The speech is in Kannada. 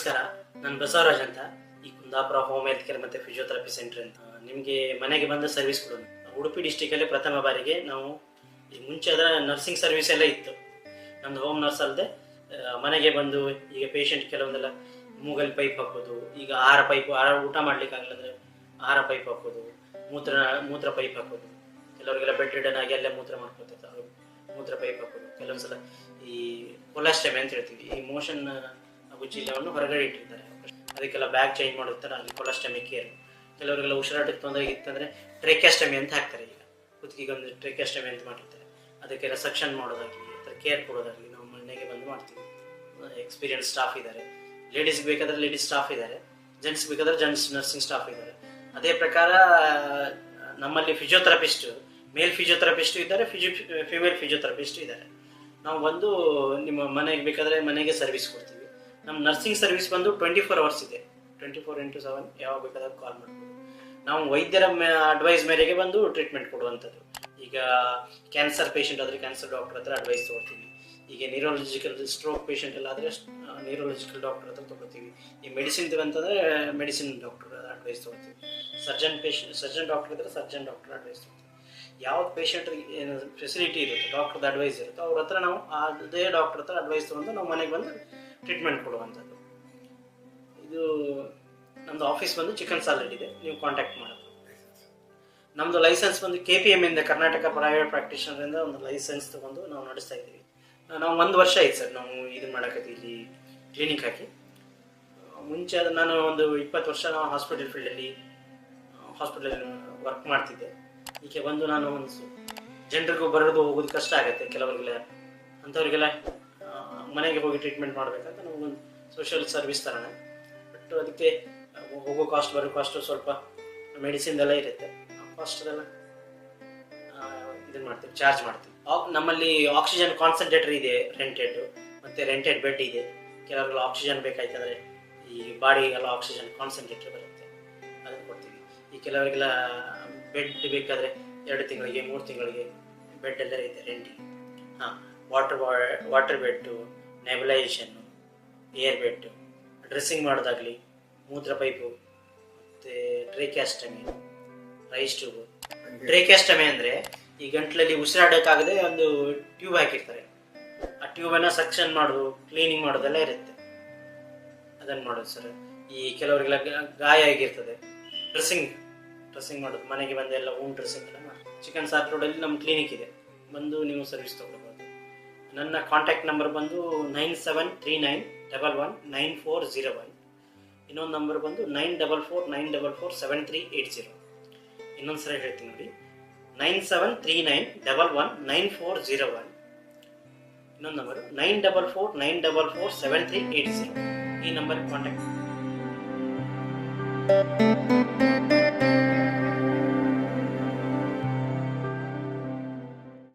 ನಮಸ್ಕಾರ. ನಾನು ಬಸವರಾಜ್ ಅಂತ. ಈ ಕುಂದಾಪುರ ಹೋಮ್ ಹೆಲ್ತ್ ಕೇರ್ ಮತ್ತೆ ಫಿಸಿಯೋಥೆರಪಿ ಸೆಂಟರ್ ಅಂತ. ನಿಮಗೆ ಮನೆಗೆ ಬಂದ ಸರ್ವಿಸ್ ಕೊಡೋದು ಉಡುಪಿ ಡಿಸ್ಟಿಕಲ್ಲಿ ಪ್ರಥಮ ಬಾರಿಗೆ ನಾವು ಈ ಮುಂಚೆ ಅದರ ನರ್ಸಿಂಗ್ ಸರ್ವಿಸ್ ಎಲ್ಲ ಇತ್ತು. ನಮ್ದು ಹೋಮ್ ನರ್ಸ್ ಅಲ್ಲದೆ ಮನೆಗೆ ಬಂದು ಈಗ ಪೇಷಂಟ್ ಕೆಲವೊಂದೆಲ್ಲ ಮೂಗಲ್ ಪೈಪ್ ಹಾಕೋದು, ಈಗ ಆಹಾರ ಪೈಪ್ ಆಹಾರ ಊಟ ಮಾಡ್ಲಿಕ್ಕೆ ಆಗಲ್ಲ ಅಂದ್ರೆ ಆಹಾರ ಪೈಪ್ ಹಾಕೋದು, ಮೂತ್ರ ಮೂತ್ರ ಪೈಪ್ ಹಾಕೋದು. ಕೆಲವರಿಗೆಲ್ಲ ಬೆಡ್ ರಿಡನ್ ಆಗಿ ಅಲ್ಲೇ ಮೂತ್ರ ಮಾಡ್ಕೊತಿರ್ತಾರೆ ಮೂತ್ರ ಪೈಪ್ ಹಾಕೋದು. ಕೆಲವೊಂದ್ಸಲ ಈ ಕೊಲಾಸ್ಟಮಿ ಅಂತ ಹೇಳ್ತೀವಿ. ಈ ಮೋಷನ್ ಹಾಗೂ ಚೀಲವನ್ನು ಹೊರಗಡೆ ಇಟ್ಟಿದ್ದಾರೆ. ಅದಕ್ಕೆಲ್ಲ ಬ್ಯಾಗ್ ಚೇಂಜ್ ಮಾಡಿರ್ತಾರೆ ಅಲ್ಲಿ ಕೊಲಾಸ್ಟಮಿ ಕೇರ್. ಕೆಲವರಿಗೆಲ್ಲ ಉಸಿರಾಟಕ್ಕೆ ತೊಂದರೆ ಇತ್ತಂದ್ರೆ ಟ್ರೇಕ್ಯಾಸ್ಟಮಿ ಅಂತ ಹಾಕ್ತಾರೆ ಈಗ. ಕುತ್ತಿಗೆಗೊಂದು ಟ್ರೆಕ್ಯಾಸ್ಟಮಿ ಅಂತ ಮಾಡಿರ್ತಾರೆ. ಅದಕ್ಕೆಲ್ಲ ಸಕ್ಷನ್ ಮಾಡೋದಾಗಲಿ ಅಥವಾ ಕೇರ್ ಕೊಡೋದಾಗಲಿ ನಾವು ಮನೆಗೆ ಬಂದು ಮಾಡ್ತೀವಿ. ಎಕ್ಸ್ಪೀರಿಯನ್ಸ್ ಸ್ಟಾಫ್ ಇದ್ದಾರೆ. ಲೇಡೀಸ್ ಬೇಕಾದ್ರೆ ಲೇಡೀಸ್ ಸ್ಟಾಫ್ ಇದ್ದಾರೆ. ಜೆಂಟ್ಸ್ ಬೇಕಾದ್ರೆ ಜೆಂಟ್ಸ್ ನರ್ಸಿಂಗ್ ಸ್ಟಾಫ್ ಇದ್ದಾರೆ. ಅದೇ ಪ್ರಕಾರ, ನಮ್ಮಲ್ಲಿ ಫಿಜಿಯೋಥೆರಪಿಸ್ಟ್ ಮೇಲ್ ಫಿಜಿಯೋಥೆರಪಿಸ್ಟ್ ಇದ್ದಾರೆ ಫಿಜಿಯೋ ಫಿಮೇಲ್ ಫಿಸಿಯೋಥೆರಪಿಸ್ಟ್ ಇದ್ದಾರೆ. ನಾವು ಬಂದು ನಿಮ್ಮ ಮನೆಗೆ ಬೇಕಾದರೆ ಮನೆಗೆ ಸರ್ವಿಸ್ ಕೊಡ್ತೀವಿ. ನಮ್ಮ ನರ್ಸಿಂಗ್ ಸರ್ವಿಸ್ ಬಂದು ಟ್ವೆಂಟಿ ಫೋರ್ ಅವರ್ಸ್ ಇದೆ. ಟ್ವೆಂಟಿ ಫೋರ್ ಇಂಟು ಸೆವೆನ್ ಯಾವಾಗ ಬೇಕಾದಾಗ ಕಾಲ್ ಮಾಡ್ಬೋದು. ನಾವು ವೈದ್ಯರ ಅಡ್ವೈಸ್ ಮೇರೆಗೆ ಬಂದು ಟ್ರೀಟ್ಮೆಂಟ್ ಕೊಡುವಂಥದ್ದು. ಈಗ ಕ್ಯಾನ್ಸರ್ ಪೇಷಂಟ್ ಆದರೆ ಕ್ಯಾನ್ಸರ್ ಡಾಕ್ಟರ್ ಹತ್ರ ಅಡ್ವೈಸ್ ತೊಗೊಳ್ತೀವಿ ಈಗ ನ್ಯೂರೋಲಜಿಕಲ್ ಸ್ಟ್ರೋಕ್ ಪೇಷಂಟ್ ಎಲ್ಲ ಆದರೆ ನ್ಯೂರೋಲಜಿಕಲ್ ಡಾಕ್ಟರ್ ಹತ್ರ ತೊಗೊಳ್ತೀವಿ ಈ ಮೆಡಿಸಿನ್ ಅಂತಂದರೆ ಮೆಡಿಸಿನ್ ಡಾಕ್ಟರ್ ಅಡ್ವೈಸ್ ತೊಗೊಳ್ತೀವಿ ಸರ್ಜನ್ ಪೇಷಂಟ್ ಸರ್ಜನ್ ಡಾಕ್ಟರ್ ಇದ್ದರೆ ಸರ್ಜನ್ ಡಾಕ್ಟರ್ ಅಡ್ವೈಸ್ ತೊಗೊಳ್ತೀವಿ ಯಾವ ಪೇಷಂಟ್ರಿಗೆ ಫೆಸಿಲಿಟಿ ಇರುತ್ತೆ ಡಾಕ್ಟರ್ದು ಅಡ್ವೈಸ್ ಇರುತ್ತೆ, ಅವ್ರ ಹತ್ರ ನಾವು ಅದೇ ಡಾಕ್ಟರ್ ಹತ್ರ ಅಡ್ವೈಸ್ ತೊಗೊಂಡು ನಾವು ಮನೆಗೆ ಬಂದು ಟ್ರೀಟ್ಮೆಂಟ್ ಕೊಡುವಂಥದ್ದು. ಇದು ನಮ್ಮದು ಆಫೀಸ್ ಬಂದು ಚಿಕನ್ ಸಾಲಡ್ ಇದೆ. ನೀವು ಕಾಂಟ್ಯಾಕ್ಟ್ ಮಾಡೋದು ನಮ್ಮದು ಲೈಸೆನ್ಸ್ ಬಂದು ಕೆ ಪಿ ಎಂ ಇಂದ ಕರ್ನಾಟಕ ಪ್ರೈವೇಟ್ ಪ್ರಾಕ್ಟೀಷನರಿಂದ ಒಂದು ಲೈಸೆನ್ಸ್ ತಗೊಂಡು ನಾವು ನಡೆಸ್ತಾ ಇದ್ದೀವಿ. ನಾವು ಒಂದು ವರ್ಷ ಆಯ್ತು ಸರ್ ನಾವು ಇದು ಮಾಡಕತ್ತೀವಿ ಇಲ್ಲಿ ಕ್ಲಿನಿಕ್ ಹಾಕಿ. ಮುಂಚೆ ಅದು ನಾನು ಒಂದು ಇಪ್ಪತ್ತು ವರ್ಷ ನಾವು ಹಾಸ್ಪಿಟಲ್ ಫೀಲ್ಡಲ್ಲಿ ಹಾಸ್ಪಿಟಲ್ ವರ್ಕ್ ಮಾಡ್ತಿದ್ದೆ. ಈಕೆ ಬಂದು ನಾನು ಒಂದು ಜನರಿಗೂ ಬರೋದು ಹೋಗೋದು ಕಷ್ಟ ಆಗುತ್ತೆ ಕೆಲವರಿಗೆಲ್ಲ. ಅಂಥವ್ರಿಗೆಲ್ಲ ಮನೆಗೆ ಹೋಗಿ ಟ್ರೀಟ್ಮೆಂಟ್ ಮಾಡಬೇಕಂತ ನಮಗೊಂದು ಸೋಷಿಯಲ್ ಸರ್ವಿಸ್ ಥರನೇ ಬಟ್ ಅದಕ್ಕೆ, ಹೋಗೋ ಕಾಸ್ಟ್ ಬರೋ ಕಾಸ್ಟು ಸ್ವಲ್ಪ ಮೆಡಿಸಿನ್ದೆಲ್ಲ ಇರುತ್ತೆ. ಆ ಕಾಸ್ಟದೆಲ್ಲ ಇದನ್ನು ಮಾಡ್ತೀವಿ ಚಾರ್ಜ್ ಮಾಡ್ತೀವಿ. ನಮ್ಮಲ್ಲಿ ಆಕ್ಸಿಜನ್ ಕಾನ್ಸಂಟ್ರೇಟರ್ ಇದೆ ರೆಂಟೆಡ್ ಮತ್ತು ರೆಂಟೆಡ್ ಬೆಡ್ ಇದೆ. ಕೆಲವರೆಲ್ಲ ಆಕ್ಸಿಜನ್ ಬೇಕಾಯ್ತಂದ್ರೆ ಈ ಬಾಡಿಗೆಲ್ಲ ಆಕ್ಸಿಜನ್ ಕಾನ್ಸಂಟ್ರೇಟರ್ ಬರುತ್ತೆ. ಅದನ್ನು ಕೊಡ್ತೀವಿ. ಈ ಕೆಲವರಿಗೆಲ್ಲ ಬೆಡ್ ಬೇಕಾದರೆ ಎರಡು ತಿಂಗಳಿಗೆ, ಮೂರು ತಿಂಗಳಿಗೆ ಬೆಡ್ ಎಲ್ಲ ಇದೆ ರೆಂಟಿಗೆ ಹಾಂ water water bed nebulisation air bed dressing ಮಾಡೋದಾಗಲಿ, ಮೂತ್ರ ಪೈಪು ಮತ್ತು ಟ್ರೇಕ್ಯಾಸ್ಟಮಿ ರೈಸ್ ಟ್ಯೂಬು ಟ್ರೇಕ್ಯಾಸ್ಟಮಿ ಅಂದರೆ ಈ ಗಂಟ್ಲಲ್ಲಿ ಉಸಿರಾಡೋಕ್ಕಾಗದೆ ಒಂದು ಟ್ಯೂಬ್ ಹಾಕಿರ್ತಾರೆ. ಆ ಟ್ಯೂಬನ್ನು ಸಕ್ಷನ್ ಮಾಡೋದು ಕ್ಲೀನಿಂಗ್ ಮಾಡೋದೆಲ್ಲ ಇರುತ್ತೆ. ಅದನ್ನು ಮಾಡೋದು ಸರ್ ಈ ಕೆಲವರಿಗೆಲ್ಲ ಗಾಯ ಆಗಿರ್ತದೆ. ಡ್ರೆಸ್ಸಿಂಗ್ ಡ್ರೆಸ್ಸಿಂಗ್ ಮಾಡೋದು. ಮನೆಗೆ ಬಂದೆಲ್ಲ ಹೋಮ್ ಡ್ರೆಸ್ಸಿಂಗ್ ಎಲ್ಲ ಮಾಡಿ ಚಿಕನ್ ಸಾತ್ ರೋಡಲ್ಲಿ ನಮ್ಮ ಕ್ಲಿನಿಕ್ ಇದೆ. ಬಂದು ನೀವು ಸರ್ವಿಸ್ ತೊಗೊಳ್ಬೋದು ನನ್ನ ಕಾಂಟ್ಯಾಕ್ಟ್ ನಂಬರ್ ಬಂದು nine seven three nine double one nine four zero one ಇನ್ನೊಂದು ನಂಬರ್ ಬಂದು nine double four nine double four seven three eight zero ಇನ್ನೊಂದು ಸಲ ಹೇಳ್ತೀನಿ ನೋಡಿ. Nine seven three nine double one nine four zero one ಇನ್ನೊಂದು number nine double four nine double four seven three eight zero ಈ ನಂಬರ್ ಕಾಂಟ್ಯಾಕ್ಟ್